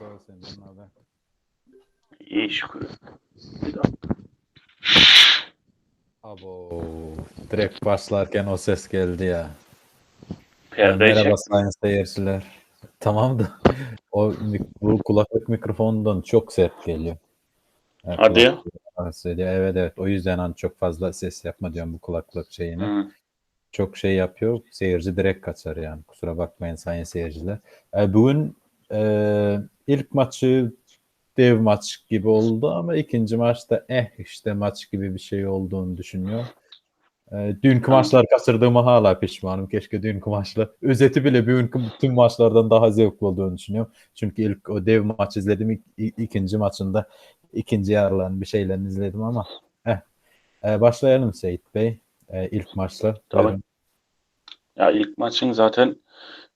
sağ ol senden haber. İyi şükür. Abo direkt başlarken o ses geldi ya. Perde Merhaba sayın seyirciler. Tamam da o bu kulaklık mikrofonundan çok sert geliyor. Evet, Hadi ya. Evet evet o yüzden hani çok fazla ses yapma diyorum bu kulaklık şeyini. Hı. Çok şey yapıyor. Seyirci direkt kaçar yani. Kusura bakmayın sayın seyirciler. E, bugün e, ilk maçı dev maç gibi oldu ama ikinci maçta eh işte maç gibi bir şey olduğunu düşünüyor. E, dünkü Tamam. maçlar kaçırdığıma hala pişmanım. Keşke dünkü maçlar özeti bile bugünkü tüm maçlardan daha zevkli olduğunu düşünüyorum. Çünkü ilk o dev maç izledim. İk, ikinci maçında ikinci yarılarını bir şeylerini izledim ama eh. E, başlayalım Seyit Bey. E, ilk maçla. Tabii. Buyurun. Ya ilk maçın zaten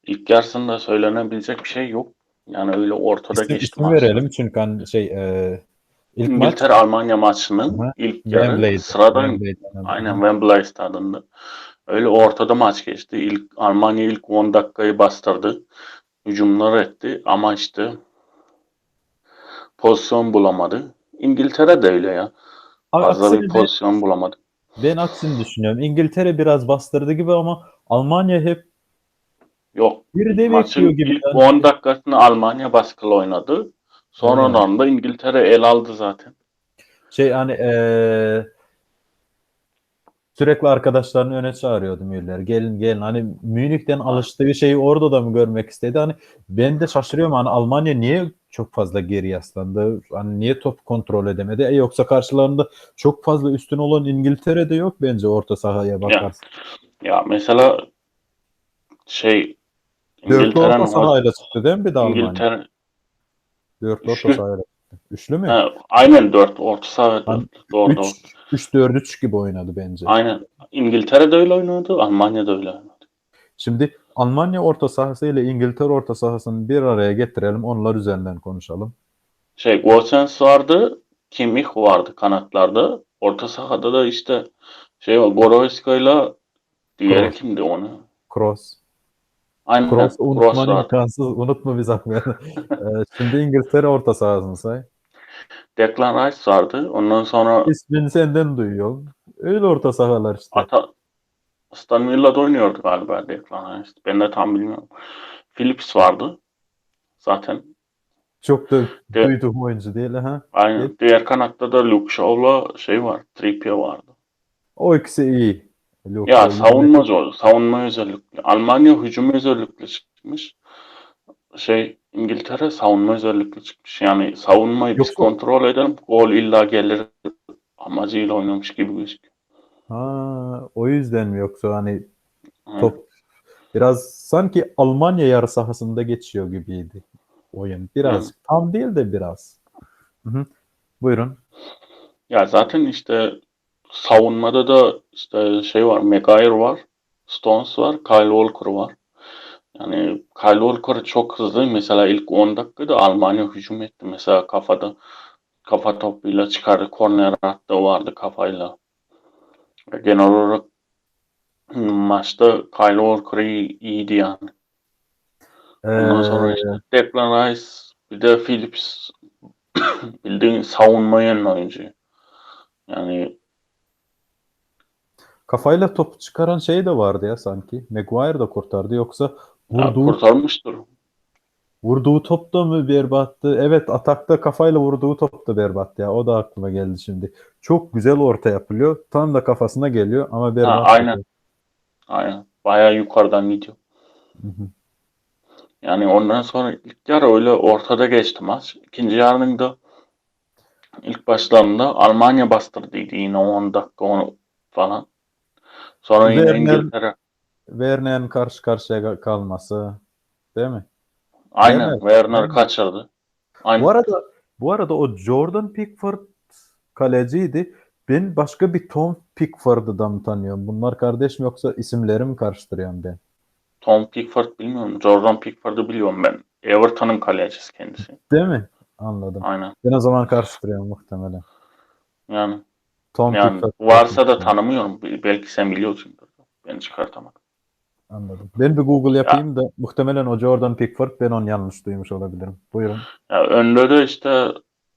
ilk yarısında söylenebilecek bir şey yok. Yani öyle ortada İsim, geçti maç. verelim çünkü hani şey e, ilk maç İngiltere Almanya maçının Aha. ilk yarı sıradan oynadı. aynen Wembley stadında. Öyle ortada maç geçti. İlk Almanya ilk 10 dakikayı bastırdı. Hücumlar etti ama işte pozisyon bulamadı. İngiltere de öyle ya. A- Fazla bir pozisyon bulamadı. ben aksini düşünüyorum. İngiltere biraz bastırdı gibi ama Almanya hep Yok bir de Maçın gibi. ilk Yani 10 dakikasını Almanya baskılı oynadı. Sonradan da İngiltere el aldı zaten. şey hani e, sürekli arkadaşlarını öne çağırıyordu Müller. Gelin gelin. Hani Münih'ten alıştığı şeyi orada da mı görmek istedi? Hani ben de şaşırıyorum hani Almanya niye çok fazla geri yaslandı? Hani niye top kontrol edemedi? E yoksa karşılarında çok fazla üstün olan İngiltere'de yok bence orta sahaya bakarsın. Ya mesela şey Dörtlü orta sahayla çıktı değil mi bir de Almanya? İngiltere Dörtlü orta Üçlü. sahayla çıktı. Üçlü mü? ha, aynen 4 orta saha ve dört. Doğru doğru. 3-4-3 gibi oynadı bence. Aynen. İngiltere de öyle oynadı, Almanya da öyle oynadı. Şimdi Almanya orta sahası ile İngiltere orta sahasını bir araya getirelim. Onlar üzerinden konuşalım. Şey Gosens vardı, Kimmich vardı kanatlarda. Orta sahada da işte şey var Goroyska ile diğeri Kroos. kimdi onu? Kroos. Aynen Kroos Kroos unutman vardı. imkansız. Unutma bir zahmet. Ee, Şimdi İngiltere orta sahasını say. Declan Rice vardı. Ondan sonra İsmini senden duyuyorum. Öyle orta sahalar işte. Ata Aston Villa'da oynuyordu galiba Declan Rice. Ben de tam bilmiyorum. Phillips vardı. Zaten. Çok da De- duyduğum oyuncu değil. Ha? Aynen. Evet. Diğer kanatta da Luke Shaw'la şey var. Trippier vardı. O ikisi iyi. Luke Ya savunma zor. Savunma özellikle. Almanya hücum özellikle çıkmış. Şey İngiltere savunma özellikle çıkmış. Yani savunmayı biz Yoksa- kontrol edelim. Gol illa gelir amacıyla oynamış gibi gözüküyor. Ha, o yüzden mi yoksa hani Aynen. top biraz sanki Almanya yarı sahasında geçiyor gibiydi oyun. Biraz tam değil de biraz. Hı hı. Buyurun. Ya zaten işte savunmada da işte şey var, Maguire var, Stones var, Kyle Walker var. Yani Kyle Walker çok hızlı. Mesela ilk 10 dakikada Almanya hücum etti. Mesela kafada kafa topuyla çıkardı. Korner attı vardı kafayla. Ve Genel olarak maçta Kyle Walker iyi, iyiydi yani. Ondan sonra Ee, işte Declan Rice bir de Phillips bildiğin savunmayan oyuncu. Yani kafayla top çıkaran şey de vardı ya sanki. Maguire da kurtardı yoksa ya vurduğu kurtarmıştır. vurduğu top da mı berbattı? Evet atakta kafayla vurduğu top da berbat ya. O da aklıma geldi şimdi. Çok güzel orta yapılıyor. Tam da kafasına geliyor ama berbat. aynen. Aynen. Bayağı yukarıdan gidiyor. Hı hı. Yani ondan sonra ilk yarı öyle ortada geçti maç. İkinci yarının da ilk başlarında Almanya bastırdıydı yine 10 dakika onu falan. Sonra yine Werner- İngiltere. Werner'in karşı karşıya kalması değil mi? Aynen. Evet. Werner kaçırdı. Aynen. Bu arada bu arada o Jordan Pickford kaleciydi. Ben başka bir Tom Pickford'u da mı tanıyorum? Bunlar kardeş mi yoksa isimleri mi karıştırıyorum ben? Tom Pickford bilmiyorum. Jordan Pickford'u biliyorum ben. Everton'un kalecisi kendisi. Değil mi? Anladım. Aynen. Ben o zaman karıştırıyorum muhtemelen. Yani, Tom yani Pickford. varsa da tanımıyorum. Belki sen biliyorsundur. Ben çıkartamadım. Anladım. Ben bir Google yapayım da muhtemelen o Jordan Pickford ben onu yanlış duymuş olabilirim. Buyurun. Ya önde de işte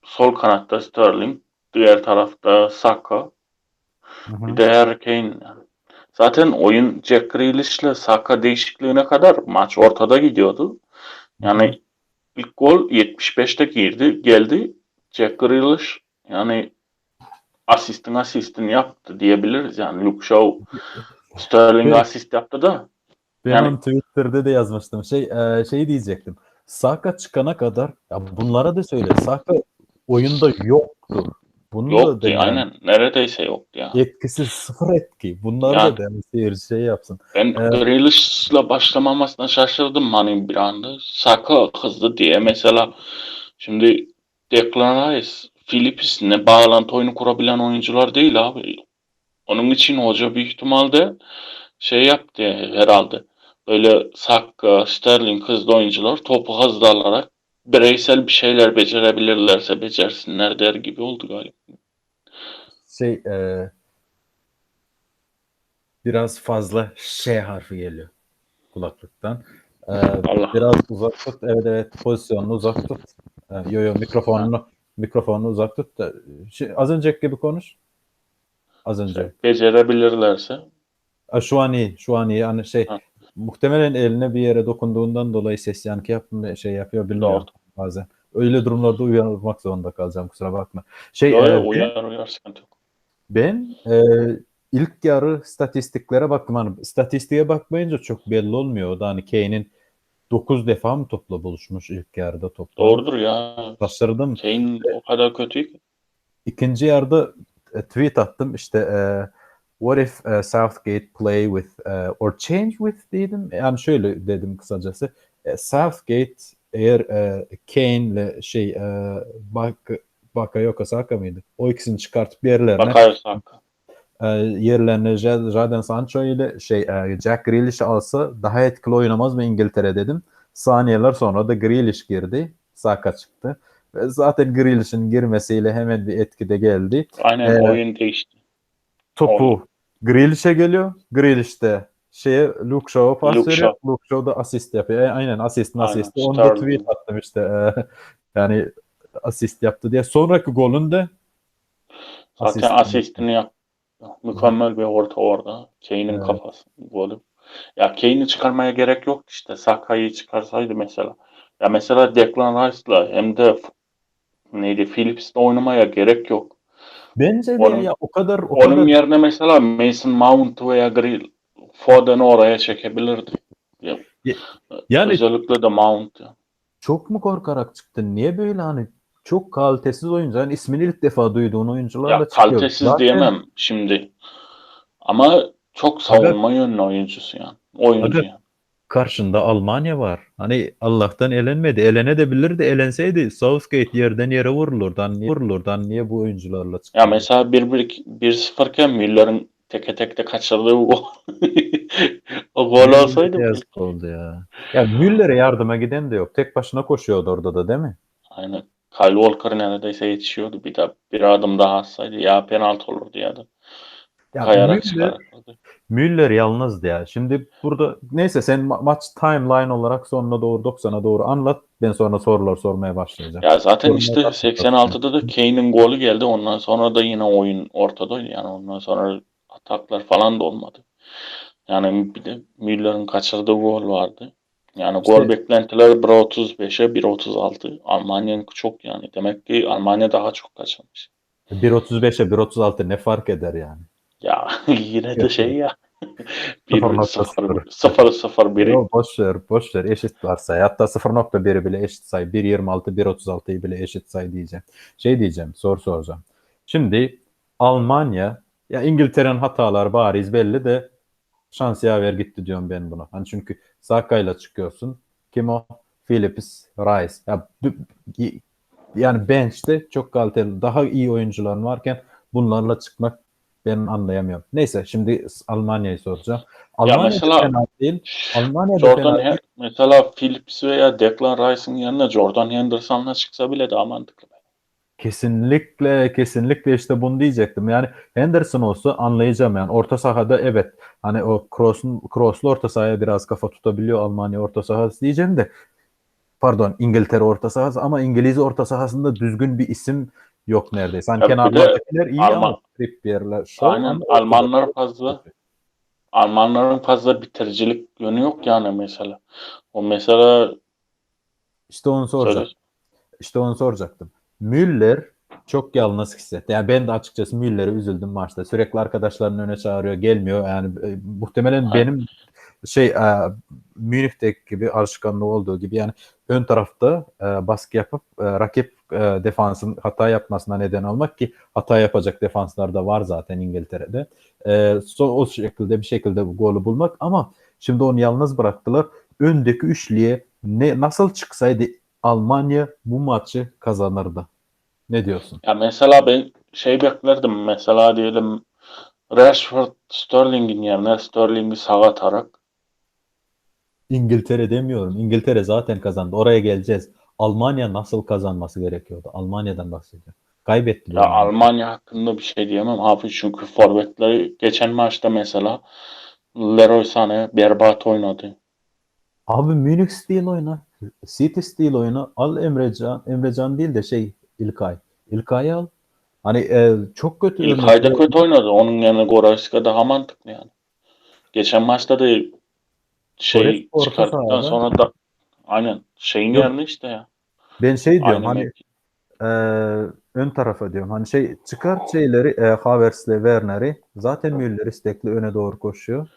sol kanatta Sterling, diğer tarafta Saka, Hı hı. bir de Harry Kane. Zaten oyun Jack Grealish'le Saka değişikliğine kadar maç ortada gidiyordu. Yani ilk gol 75'te girdi, geldi. Jack Grealish yani asistin asistini yaptı diyebiliriz. Yani Luke Shaw Sterling Evet. asist yaptı da Ben Yani- Twitter'da da yazmıştım. Şey e, şey diyecektim. Saka çıkana kadar ya bunlara da söyle. Saka oyunda yoktu. Bunu da yoktu de yani aynen. Neredeyse yoktu ya. etkisiz sıfır etki. Bunlar Yani- da yani seyirci şey yapsın. Ben Evet. Grealish'la başlamamasına şaşırdım hani bir anda. Saka kızdı diye mesela şimdi Declan Rice, Phillips'le bağlantı oyunu kurabilen oyuncular değil abi. Onun için hoca büyük ihtimalle şey yaptı herhalde. Böyle Saka, Sterling hızlı oyuncular topu hızlı alarak bireysel bir şeyler becerebilirlerse becersinler der gibi oldu galiba. Şey e, biraz fazla şey harfi geliyor kulaklıktan. E, Allah. biraz uzak tut. Evet evet pozisyonunu uzak tut. E, yo yo mikrofonunu mikrofonunu uzak tut da şey, az önceki gibi konuş. Az önce. Becerebilirlerse Ha, şu an iyi. Şu an iyi. Hani şey Ha. muhtemelen eline bir yere dokunduğundan dolayı ses yankı yapmıyor, şey yapıyor bilmiyorum bazen. Öyle durumlarda uyanmak zorunda kalacağım kusura bakma. Şey Yo, e, uyar uyar sıkıntı yok. ben e, ilk yarı statistiklere baktım. Hani statistiğe bakmayınca çok belli olmuyor. O da hani Kane'in 9 defa mı topla buluşmuş ilk yarıda topla. Doğrudur ya. Şaşırdım. Kane o kadar kötü ki. İkinci yarıda e, tweet attım işte e, what if e, Southgate play with e, or change with dedim. Yani şöyle dedim kısacası. E, Southgate eğer e, Kane'le şey e, Bak Bakayoko Saka mıydı? O ikisini çıkartıp yerlerine Bakar Saka. E, yerlerine Ja- Jadon Sancho ile şey e, Jack Grealish alsa daha etkili oynamaz mı İngiltere dedim. Saniyeler sonra da Grealish girdi. Saka çıktı. Ve zaten Grealish'in girmesiyle hemen bir etki de geldi. Aynen Ee, oyun değişti. Topu Grealish'e geliyor. Grealish de şeye Luke Shaw'a pas Luke veriyor. Luke Shaw da asist yapıyor. E, aynen asistin Aynen, asisti. Onu da tweet attım işte. e, yani asist yaptı diye. Sonraki golün de Zaten asist- asistini yaptı. Mükemmel bir orta orada. Kane'in Evet. kafası golü. Ya Kane'i çıkarmaya gerek yok işte. Saka'yı çıkarsaydı mesela. Ya mesela Declan Rice'la hem de neydi Phillips'le oynamaya gerek yok. Bence de Onun- ya o kadar o Onun kadar yerine mesela Mason Mount veya Grill Foden'i oraya çekebilirdi. Ya, yani özellikle de Mount. ya. çok mu korkarak çıktın? Niye böyle hani çok kalitesiz oyuncu. Hani ismini ilk defa duyduğun oyuncularla Ya çıkıyor. kalitesiz Zaten diyemem şimdi. Ama çok savunma yönlü oyuncusu yani. Oyuncu Aga- yani. Karşında Almanya var. Hani Allah'tan elenmedi. Elenebilirdi. Elenseydi Southgate yerden yere vurulurdu. Hani niye vurulurdu? Hani niye bu oyuncularla çıktı? Ya mesela 1-1 iken Müller'in teke tekte kaçırdığı o, o gol olsaydı yazık oldu ya. Ya Müller'e yardıma giden de yok. Tek başına koşuyordu orada da değil mi? aynen Kyle Walker neredeyse yetişiyordu. Bir de bir adım daha atsaydı ya penaltı olurdu ya da Ya kayarak Müller. Müller yalnızdı ya. Şimdi burada neyse sen ma- maç timeline olarak sonuna doğru 90'a doğru anlat. Ben sonra sorular sormaya başlayacağım. Ya zaten işte yok. 86'da da Kane'in golü geldi. Ondan sonra da yine oyun ortadaydı. Yani ondan sonra ataklar falan da olmadı. Yani bir de Müller'in kaçırdığı gol vardı. Yani gol İşte- beklentileri 1.35'e 1.36. Almanya'nın çok yani. Demek ki Almanya daha çok kaçırmış. 1.35'e 1.36 ne fark eder yani? Ya yine de şey ya. 0.0. 0-0-1 Yo, boş ver, boş ver. Eşit varsay. Hatta 0.1'i bile eşit say. 1.26, 1.36'yı bile eşit say diyeceğim. Şey diyeceğim, soru soracağım. Şimdi Almanya, ya İngiltere'nin hatalar bariz belli de şans yaver gitti diyorum ben buna. Hani çünkü Saka'yla çıkıyorsun. Kim o? Phillips, Rice. Ya, yani bench'te çok kaliteli, daha iyi oyuncuların varken bunlarla çıkmak ben anlayamıyorum. Neyse şimdi Almanya'yı soracağım. Almanya mesela- fena değil. Almanya'da Jordan fena Hen- mesela Phillips veya Declan Rice'ın yanına Jordan Henderson'la çıksa bile daha mantıklı. Kesinlikle kesinlikle işte bunu diyecektim. Yani Henderson olsa anlayacağım yani orta sahada evet hani o Kroos'un Kroos'lu orta sahaya biraz kafa tutabiliyor Almanya orta sahası diyeceğim de pardon İngiltere orta sahası ama İngiliz orta sahasında düzgün bir isim yok neredeyse. Hani kenarlardakiler iyi Alman- ama Trippier'ler Aynen, Almanlar fazla. Almanların fazla bitiricilik yönü yok yani mesela. O mesela İşte onu soracağım. söyle. İşte onu soracaktım. Müller çok yalnız hissetti. Yani ben de açıkçası Müller'e üzüldüm maçta. Sürekli arkadaşlarının öne çağırıyor, gelmiyor. Yani e, muhtemelen Ha. benim şey e, Münih'teki gibi alışkanlığı olduğu gibi yani ön tarafta e, baskı yapıp e, rakip e, defansın hata yapmasına neden olmak ki hata yapacak defanslar da var zaten İngiltere'de. E, so, o şekilde bir şekilde bu golü bulmak ama şimdi onu yalnız bıraktılar. Öndeki üçlüye ne nasıl çıksaydı Almanya bu maçı kazanırdı. Ne diyorsun? Ya mesela ben şey beklerdim mesela diyelim Rashford Sterling'in yerine Sterling'i sağa atarak İngiltere demiyorum. İngiltere zaten kazandı. Oraya geleceğiz. Almanya nasıl kazanması gerekiyordu? Almanya'dan bahsediyorum. Kaybetti. ya Almanya hakkında bir şey diyemem abi çünkü forvetleri geçen maçta mesela Leroy Sané berbat oynadı. Abi Münih stil oyna. City stil oyna. Al Emrecan. Emrecan değil de şey İlkay. İlkay'ı al. Hani e, çok kötü. İlkay da kötü oynadı. Onun yerine Goretzka daha mantıklı yani. Geçen maçta da şey Goretzka çıkarttıktan sonra da aynen şeyin Yok. yerine işte ya. Ben şey diyorum Aynı hani e, ön tarafa diyorum. Hani şey çıkart şeyleri e, Havertz'le Werner'i zaten Müller istekli öne doğru koşuyor.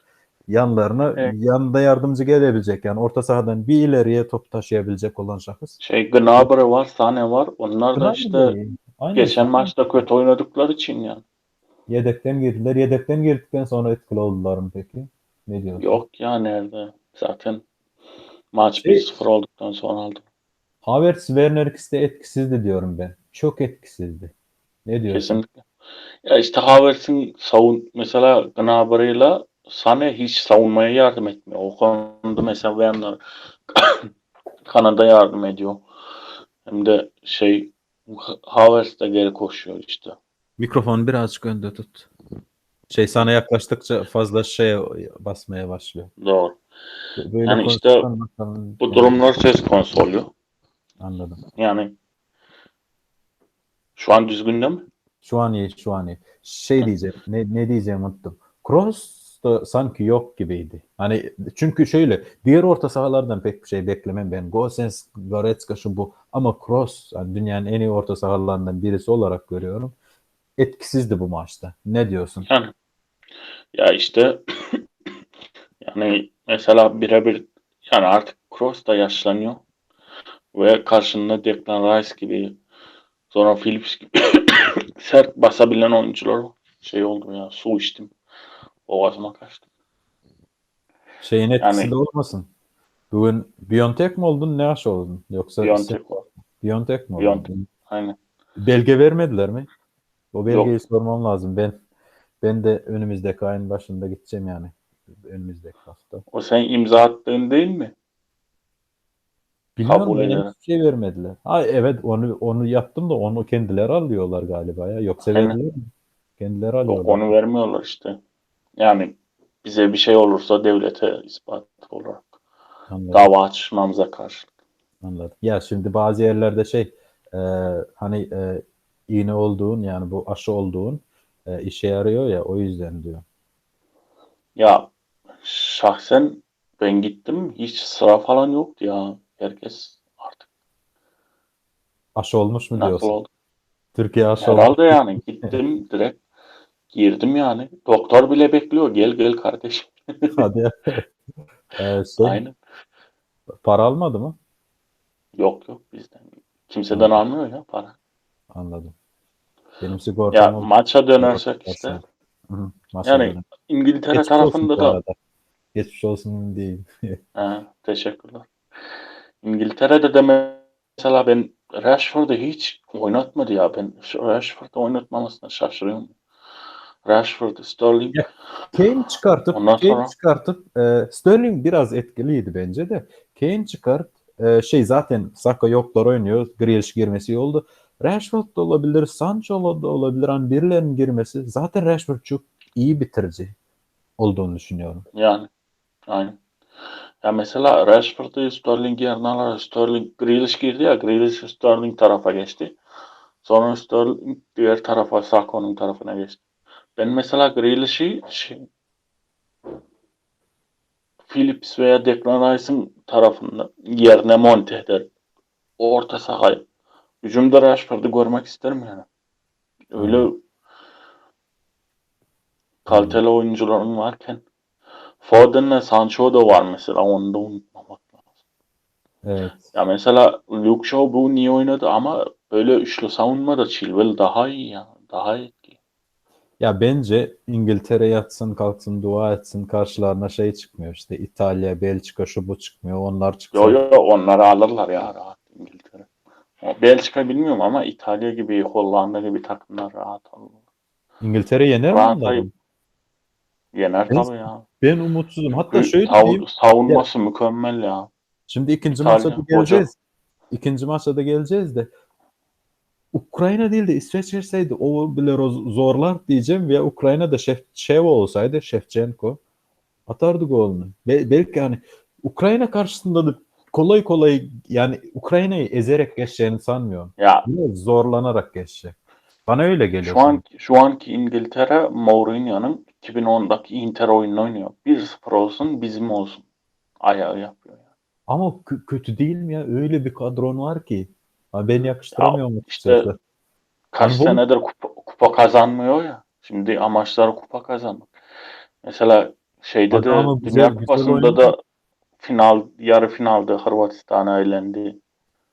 Yanlarına Evet. yanında yardımcı gelebilecek yani orta sahadan bir ileriye top taşıyabilecek olan şahıs. Şey Gnabry var, Sané var. Onlar da Gnabry işte de iyi. Aynen. geçen maçta kötü oynadıkları için yani. Yedekten girdiler. Yedekten girdikten sonra etkili oldular mı peki? Ne diyorsun? Yok ya nerede? Zaten maç Şey- 1-0 olduktan sonra aldım. Havertz, Werner ikisi de etkisizdi diyorum ben. Çok etkisizdi. Ne diyorsun? Kesinlikle. Ya işte Havertz'in savun mesela Gnabry'la Sané hiç savunmaya yardım etmiyor. O konuda mesela Werner Kanada yardım ediyor. Hem de şey Havertz de geri koşuyor işte. Mikrofonu birazcık önde tut. Şey sana yaklaştıkça fazla şeye basmaya başlıyor. Doğru. Böyle Yani işte bakalım. Bu durumlar söz konusu oluyor. Anladım. Yani şu an düzgün değil mi? Şu an iyi, şu an iyi. Şey diyeceğim, ne, ne diyeceğim unuttum. Kroos da sanki yok gibiydi. Hani çünkü şöyle, diğer orta sahalardan pek bir şey beklemem ben. Gosens, Goretzka şu bu. Ama Kroos, yani dünyanın en iyi orta sahalarından birisi olarak görüyorum. Etkisizdi bu maçta. Ne diyorsun? Yani ya işte yani mesela birebir yani artık Kroos da yaşlanıyor ve karşında Declan Rice gibi sonra Phillips gibi sert basabilen oyuncular şey oldu ya su içtim. Boğazıma kaçtı. Şeyin etkisi Yani- de olmasın. Bugün Biontech mi oldun, ne aşı oldun? Yoksa Biontech var. Biontech mi oldun? Biontech. Aynen. Belge vermediler mi? O belgeyi Yok. sormam lazım. Ben ben de önümüzdeki ayın başında gideceğim yani. Önümüzdeki hafta. O sen imza attığın değil mi? Bilmiyorum Kabul ederim. hiçbir şey vermediler. Ha evet onu onu yaptım da onu kendileri alıyorlar galiba ya. Yoksa verdiler mi? Kendileri Yok alıyorlar. onu vermiyorlar işte. Yani bize bir şey olursa devlete ispat olarak Anladım, dava açmamıza karşı. anladım. Ya şimdi bazı yerlerde şey e, hani e, iğne olduğun yani bu aşı olduğun e, işe yarıyor ya o yüzden diyor. Ya şahsen ben gittim hiç sıra falan yoktu ya. Herkes artık Aşı olmuş mu diyorsun? oldu? Türkiye aşı olmuş. Herhalde yani gittim direkt girdim yani. Doktor bile bekliyor. Gel gel kardeşim. Hadi. ya. E, şey, Aynen. para almadı mı? Yok yok bizden. Kimseden almıyor ya para. Anladım. Benim sigortam Ya oldu. maça dönersek işte. Hı hı, maça Yani dönelim. İngiltere Geçmiş tarafında da arada. Geçmiş olsun değil. Ha, teşekkürler. İngiltere'de de mesela ben Rashford'u hiç oynatmadı ya. Ben Rashford'u oynatmamasına şaşırıyorum. Rashford, Sterling. Ya, Kane çıkartıp Ondan Kane sonra- çıkartıp e, Sterling biraz etkiliydi bence de. Kane çıkart e, şey zaten Saka yoklar oynuyor. Grealish girmesi iyi oldu. Rashford da olabilir, Sancho da olabilir. Hani birilerinin girmesi. Zaten Rashford çok iyi bitirici olduğunu düşünüyorum. Yani aynen. Ya mesela Rashford'u Sterling yerine alarak Sterling Grealish girdi ya Grealish Sterling tarafa geçti. Sonra Sterling diğer tarafa Sako'nun tarafına geçti. Ben mesela Grealish'i şey, Phillips veya Declan Rice'ın tarafında yerine monte eder. Orta sahaya. Hücumda Rashford'u görmek isterim yani. Öyle kaliteli oyuncuların varken Foden'le Sancho da var mesela onu da unutmamak lazım. Evet. Ya mesela Luke Shaw bu niye oynadı ama böyle üçlü savunmada Chilwell daha iyi ya. Daha etkili. Ya bence İngiltere yatsın kalksın dua etsin karşılarına şey çıkmıyor işte İtalya, Belçika şu bu çıkmıyor onlar çıksa. Yo yo onları alırlar ya rahat İngiltere. Belçika bilmiyorum ama İtalya gibi Hollanda gibi takımlar rahat alırlar. İngiltere yener mi Rahat onları? ayıp. Yener Ben- tabii ya. Ben umutsuzum. Hatta şöyle sav- diyeyim. savunması mükemmel ya. Şimdi ikinci İtalya, maça da geleceğiz. İkinci maça da geleceğiz de Ukrayna değil de İsveç girseydi o bile zorlar diyeceğim veya Ukrayna'da Şef Şev olsaydı Şefçenko atardı golünü. Be- belki hani Ukrayna karşısında da kolay kolay yani Ukrayna'yı ezerek geçeceğini sanmıyorum. Ya zorlanarak geçecek. Bana öyle geliyor. şu an şu anki İngiltere Mourinho'nun 2010'daki Inter oyununu oynuyor. 1-0 olsun bizim olsun. Ayağı yapıyor. ya. Ama kö- kötü değil mi ya? Öyle bir kadron var ki. Ha, ben yakıştıramıyorum işte açıkçası. Kaç Yani bu- senedir kupa, kupa kazanmıyor ya. Şimdi amaçları kupa kazanmak. Mesela şeyde Bak de güzel- Dünya güzel Kupası'nda oynadı. da final yarı finalde Hırvatistan'a elendi.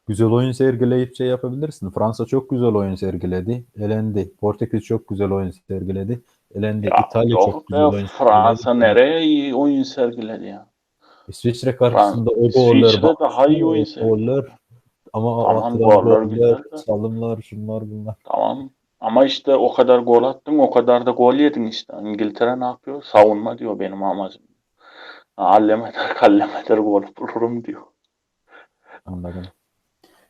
Güzel oyun sergileyip şey yapabilirsin. Fransa çok güzel oyun sergiledi. Elendi. Portekiz çok güzel oyun sergiledi. Elendi. Ya İtalya yok çok güzel oyun Fransa sergiledi. nereye iyi oyun sergiledi ya. İsviçre karşısında o İsviçre goller. bak, daha iyi oyun o sergiledi. Ama Tamam, atılan goller salımlar, şunlar bunlar. Tamam. Ama işte o kadar gol attın, o kadar da gol yedin işte. İngiltere ne yapıyor? Savunma diyor benim amacım. Allem eder, kallem eder gol bulurum diyor. Anladım.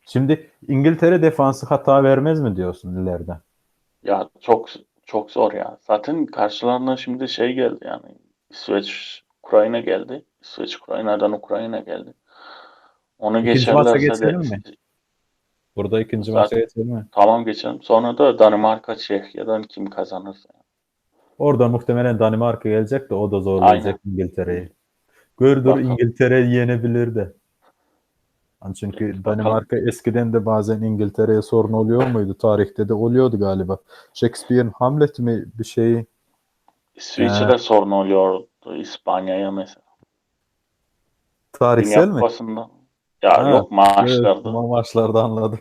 Şimdi İngiltere defansı hata vermez mi diyorsun ileride? Ya çok çok zor ya. Zaten karşılarına şimdi şey geldi yani. İsveç, Ukrayna geldi. İsveç, Ukrayna'dan Ukrayna geldi. Onu İkinci maça geçerlerse de geçelim mi? Burada ikinci Zaten- maça geçelim mi? tamam geçelim. Sonra da Danimarka, Çekya'dan kim kazanırsa. Orada muhtemelen Danimarka gelecek de o da zorlayacak İngiltere'yi. Gördür Bakalım. İngiltere yenebilir de. Hani çünkü Bakalım. Danimarka eskiden de bazen İngiltere'ye sorun oluyor muydu? Tarihte de oluyordu galiba. Shakespeare'in Hamlet mi bir şeyi İsviçre'de Ee, sorun oluyordu İspanya'ya mesela. tarihsel Dünya mi? Kupası'nda. Ya Ha, yok Evet, maaşlarda. ama maçlarda anladım.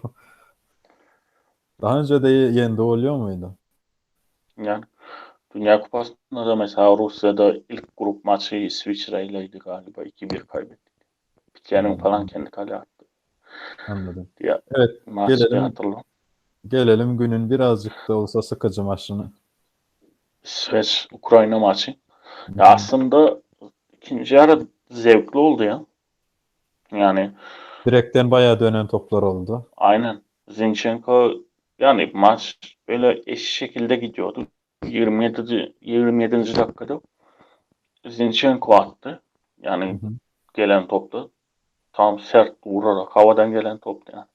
Daha önce de yendi oluyor muydu? Yani Dünya Kupası'nda da mesela Rusya'da ilk grup maçı İsviçre'yleydi galiba. 2-1 kaybettik. Pike'nin Hmm. falan kendi kale attı. Anladım. Ya, Evet, gelelim. hatırlıyorum. Gelelim günün birazcık da olsa sıkıcı maçını. İsveç Ukrayna maçı. Ya aslında ikinci yarı zevkli oldu ya. Yani Direkten bayağı dönen toplar oldu. aynen Zinchenko yani maç böyle eşit şekilde gidiyordu. 27. 27. dakikada Zinchenko attı. Yani Hı hı. gelen topta tam sert vurarak havadan gelen toptu yani.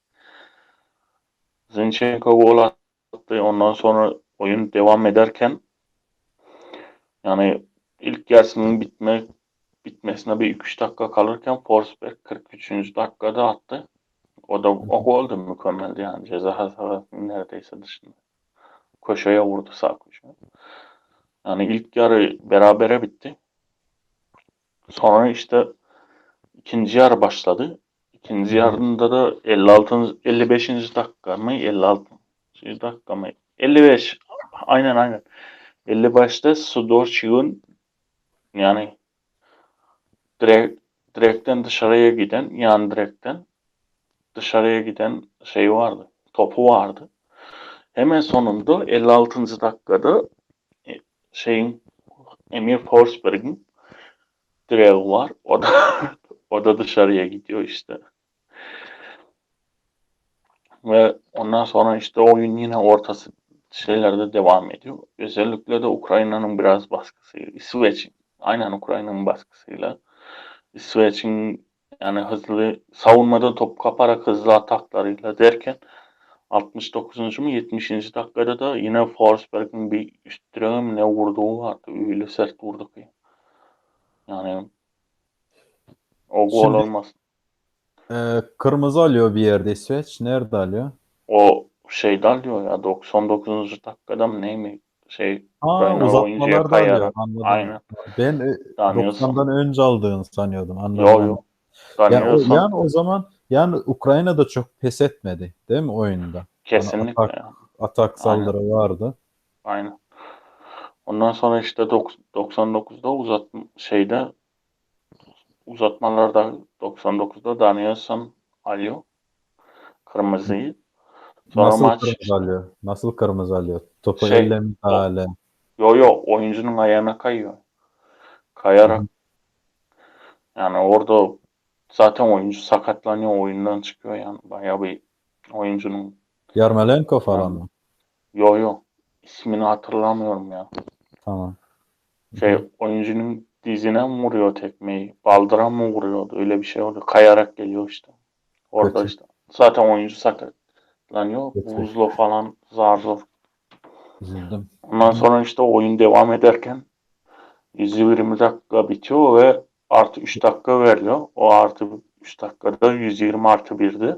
Zinchenko gol attı. Ondan sonra oyun devam ederken yani ilk yarısının bitme bitmesine bir 2-3 dakika kalırken Forsberg 43. dakikada attı. O da o gol de mükemmeldi yani. Ceza sahasının neredeyse dışında. Köşeye vurdu sağ köşeye. Yani ilk yarı berabere bitti. Sonra işte ikinci yarı başladı. İkinci yarında da 56. 55. dakika mı? 56. dakika mı? 55. Aynen aynen. 55'te Sudorçuk'un yani direkt direkten dışarıya giden yan direkten dışarıya giden şey vardı. Topu vardı. Hemen sonunda 56. dakikada e, şeyin Emir Forsberg'in direği var. O da o da dışarıya gidiyor işte. Ve ondan sonra işte oyun yine ortası şeylerde devam ediyor. Özellikle de Ukrayna'nın biraz baskısıyla, İsveç'in aynen Ukrayna'nın baskısıyla İsveç'in yani hızlı savunmada top kaparak hızlı ataklarıyla derken 69. mu 70. dakikada da yine Forsberg'in bir üst direğe ne vurduğu vardı. Öyle sert vurdu ki. Yani o gol Şimdi- olmaz. Ee, kırmızı alıyor bir yerde İsveç. Nerede alıyor? O şeyde alıyor ya 99. dakikada mı ne mi şey Aa, uzatmalarda. Anladım. aynen Ben e, Danielson. 90'dan önce aldığını sanıyordum. Anladım. Yo yo. Yani, yani o zaman yani Ukrayna da çok pes etmedi değil mi oyunda? kesinlikle atak- ya. Atak saldırı vardı. Aynen. Ondan sonra işte dok- 99'da uzat şeyde uzatmalarda 99'da Danielson alıyor kırmızıyı. Sonra Nasıl maç kırmızı alıyor? Nasıl kırmızı alıyor? Topu Şey, elle müdahale. yo yo oyuncunun ayağına kayıyor. Kayarak Hı hı. yani orada zaten oyuncu sakatlanıyor oyundan çıkıyor yani bayağı bir oyuncunun Yarmolenko falan mı? yo yo ismini hatırlamıyorum ya. Tamam. Şey oyuncunun dizine mi vuruyor tekmeyi? Baldıra mı vuruyordu? Öyle bir şey oluyor. Kayarak geliyor işte. Orada Kötü. işte. Zaten oyuncu sakatlanıyor. Kötü. Buzlo falan zar zor. Üzüldüm. Ondan sonra işte oyun devam ederken 120 dakika bitiyor ve artı 3 dakika veriliyor. O artı 3 dakikada 120 artı 1'di.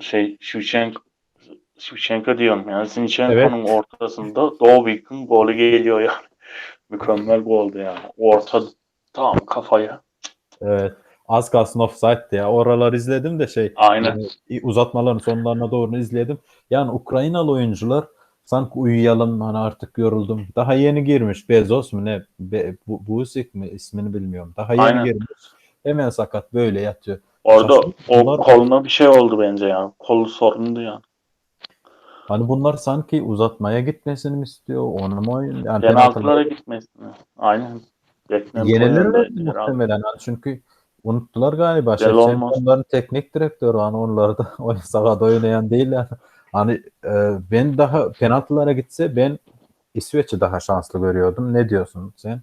Şey Shevchenko Shevchenko diyorum yani Zinchenko'nun ortasında Dovik'in golü geliyor yani. Mükemmel goldu yani. Orta tam kafaya. Evet. Az kalsın offside'di ya. Oralar izledim de şey Aynen. yani uzatmaların sonlarına doğru izledim. Yani Ukraynalı oyuncular sanki uyuyalım hani artık yoruldum. Daha yeni girmiş Bezos mu ne? Be, bu, Busik mi ismini bilmiyorum. Daha yeni Aynen. girmiş. Hemen sakat böyle yatıyor. Orada Şaşırdım. o Bunlar- koluna bir şey oldu bence ya. Kolu sorundu yani. Hani bunlar sanki uzatmaya gitmesini mi istiyor? Onu mu oyun? Yani Penaltılara gitmesin. Aynen. Beklenti oyundaydı herhalde. muhtemelen. Yani çünkü unuttular galiba. Belli Şevçenko olmaz. onların teknik direktörü. Hani onlar da o sahada oynayan değil yani. Hani e, ben daha penaltılara gitse ben İsveç'i daha şanslı görüyordum. Ne diyorsun sen?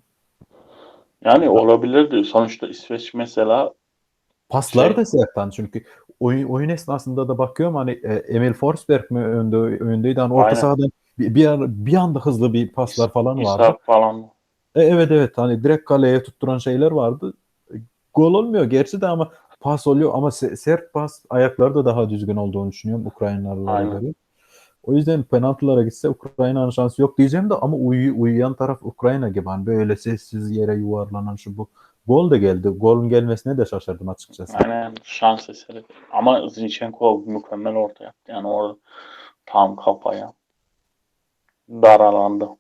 Yani olabilirdi. Sonuçta İsveç mesela Paslar Şey- da sertten çünkü oyun, oyun esnasında da bakıyorum hani e, Emil Forsberg mi önde öndeydi hani orta Aynen. sahadan bir, bir, an- bir anda hızlı bir paslar falan vardı. İshak falan. E, evet evet hani direkt kaleye tutturan şeyler vardı. E, Gol olmuyor gerçi de ama pas oluyor ama se- sert pas ayakları da daha düzgün olduğunu düşünüyorum Ukraynalılara göre. O yüzden penaltılara gitse Ukrayna'nın şansı yok diyeceğim de ama uyu, uyuyan taraf Ukrayna gibi hani böyle sessiz yere yuvarlanan şu bu. Gol de geldi. Golün gelmesine de şaşırdım açıkçası. Aynen şans eseri. Ama Zinchenko mükemmel orta yaptı. Yani orada tam kafaya. Dar alanda.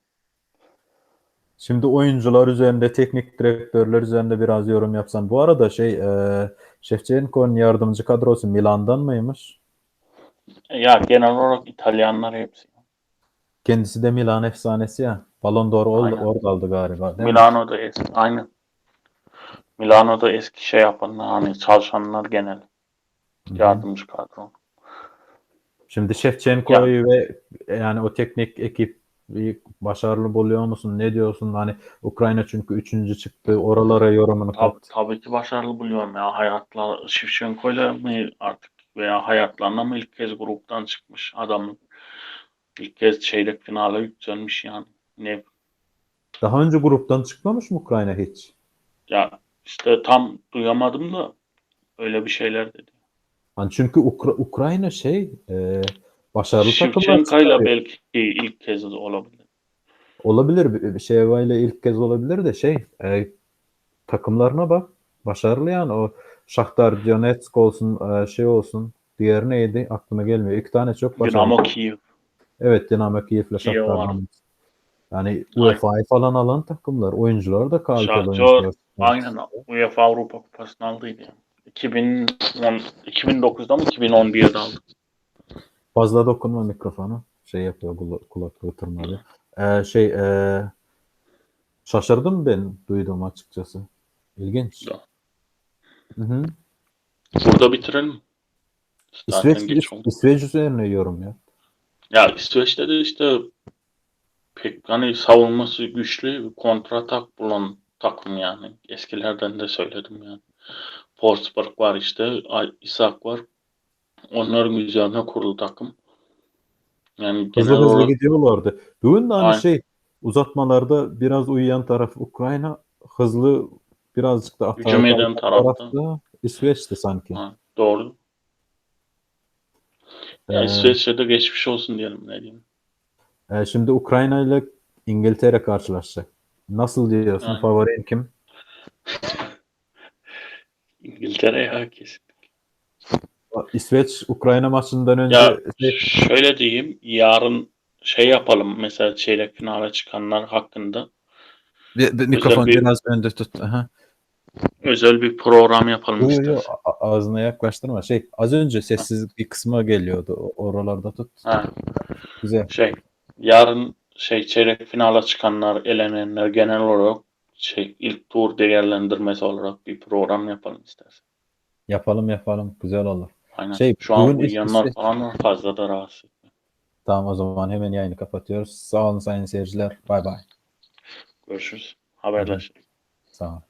Şimdi oyuncular üzerinde, teknik direktörler üzerinde biraz yorum yapsan. Bu arada şey, e, Şevçenko'nun yardımcı kadrosu Milan'dan mıymış? Ya genel olarak İtalyanlar hepsi. Kendisi de Milan efsanesi ya. Ballon d'Or oldu, orada aldı galiba. Değil mi? Milano'da eski. Aynen. Milano'da eski şey yapanlar hani çalışanlar genel. Yardımcı kadro. Şimdi Şevçenko'yu ve yani o teknik ekip başarılı buluyor musun? Ne diyorsun? Hani Ukrayna çünkü üçüncü çıktı. Oralara yorumunu Tab- kat. tabii ki başarılı buluyorum ya. Hayatlar Şevçenko'yla mı artık veya hayatlarına mı ilk kez gruptan çıkmış adam ilk kez çeyrek finale yükselmiş yani. Ne Daha önce gruptan çıkmamış mı Ukrayna hiç? ya işte tam duyamadım da öyle bir şeyler dedi. Hani çünkü Ukra- Ukrayna şey e, başarılı takımlar Şevçenko'yla çıkarıyor. belki ilk kez olabilir. Olabilir. Şeva ile ilk kez olabilir de şey e, takımlarına bak. Başarılı yani o Shakhtar Donetsk olsun e, şey olsun. Diğeri neydi? Aklıma gelmiyor. İki tane çok başarılı. Dinamo Kiev. Evet Dinamo Kiev Shakhtar var. Donetsk. Yani UEFA'yı falan alan takımlar. Oyuncular da kaliteli Shakhtar, oyuncular. Aynen UEFA Avrupa Kupası'nı aldıydı yani. 2010, 2009'da mı 2011'de aldı. Fazla dokunma mikrofonu. Şey yapıyor kula- kulaklığı tırmalıyor. E, şey e, şaşırdım ben duydum açıkçası. İlginç. Ya. Hı hı. Burada bitirelim. Zaten İsveç, geç oldu. İsveç üzerine yorum ya. Ya İsveç'te de işte pek hani savunması güçlü, kontratak bulan takım yani. Eskilerden de söyledim yani. Forsberg var işte, Isak var. Onların üzerine kurulu takım. Yani Hızlı hızlı olarak gidiyorlardı. Bugün de hani Aynen. şey uzatmalarda biraz uyuyan taraf Ukrayna hızlı birazcık da Hücum eden tarafta. tarafta İsveç'ti sanki. ha, doğru. Ee, İsveç'e de geçmiş olsun diyelim ne diyeyim. e, şimdi Ukrayna ile İngiltere karşılaşacak. Nasıl diyorsun? Aynen. Favorin kim? İngiltere ya kesin. İsveç Ukrayna maçından önce Ya şey- şöyle diyeyim, yarın şey yapalım mesela çeyrek finale çıkanlar hakkında Bir- bir mikrofon bir- biraz önde tut. Aha. özel bir program yapalım Yo, yo, yo, ağzına yaklaştırma. Şey az önce sessiz bir kısma geliyordu. Oralarda tut. Ha, Güzel. şey yarın şey çeyrek finale çıkanlar, elenenler genel olarak şey ilk tur değerlendirmesi olarak bir program yapalım istersen. Yapalım yapalım. Güzel olur. Aynen. Şey, Şu an uyuyanlar İsveç- falan fazla da rahatsız. Tamam o zaman hemen yayını kapatıyoruz. Sağ olun sayın seyirciler. Bay bay. Görüşürüz. Haberleşelim. Sağ olun.